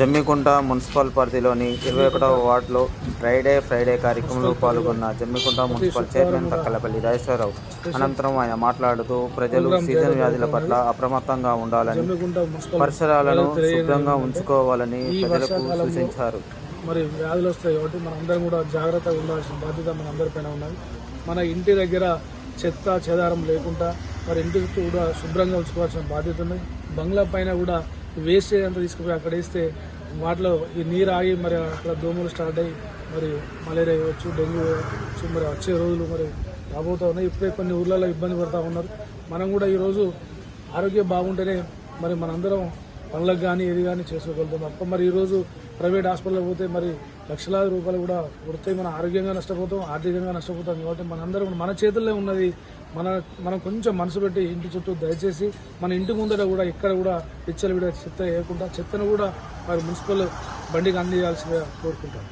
Jammikunta municipal పరిధిలోని ఇరవై ఒకటవ వార్డులో ఫ్రైడే ఫ్రైడే కార్యక్రమంలో పాల్గొన్న జమ్మికుంట మున్సిపల్ చైర్మన్ తక్కలపల్లి రాజేశ్వరరావు. అనంతరం ఆయన మాట్లాడుతూ ప్రజలు సీజన్ వ్యాధుల పట్ల అప్రమత్తంగా ఉండాలని పరిసరాలను శుభ్రంగా ఉంచుకోవాలని ప్రజలకు సూచించారు. మరి వ్యాధులు వస్తాయి కాబట్టి మనందరం కూడా జాగ్రత్తగా ఉండాల్సిన బాధ్యత మనందరిపైన ఉన్నది. మన ఇంటి దగ్గర చెత్త చెదారం లేకుండా మరి ఇంటి చుట్టూ కూడా శుభ్రంగా ఉంచుకోవాల్సిన బాధ్యత ఉంది బంగ్లా పైన కూడా వేస్టేజ్ అంతా తీసుకుపోయి అక్కడ వేస్తే వాటిలో ఈ నీరు ఆగి మరి అక్కడ దోమలు స్టార్ట్ అయ్యి మరి మలేరియా ఇవ్వచ్చు డెంగ్యూ ఇవ్వచ్చు మరి వచ్చే రోజులు మరి రాబోతూ ఉన్నాయి. ఇప్పుడే కొన్ని ఊర్లలో ఇబ్బంది పడుతూ ఉన్నారు. మనం కూడా ఈరోజు ఆరోగ్యం బాగుంటేనే మరి మనందరం పనులకు కానీ ఏది కానీ చేసుకోగలుగుతాం తప్ప మరి ఈరోజు ప్రైవేట్ హాస్పిటల్ పోతే మరి లక్షలాది రూపాయలు కూడా కొడితే మనం ఆరోగ్యంగా నష్టపోతాం ఆర్థికంగా నష్టపోతాం కాబట్టి మనందరం మన చేతుల్లో ఉన్నది. మన మనం కొంచెం మనసు పెట్టి ఇంటి చుట్టూ దయచేసి మన ఇంటి ముందర కూడా ఇక్కడ కూడా పిచ్చలు విడ చెత్త వేయకుండా చెత్తను కూడా మరి మున్సిపల్ బండికి అందించాల్సిందిగా కోరుకుంటాం.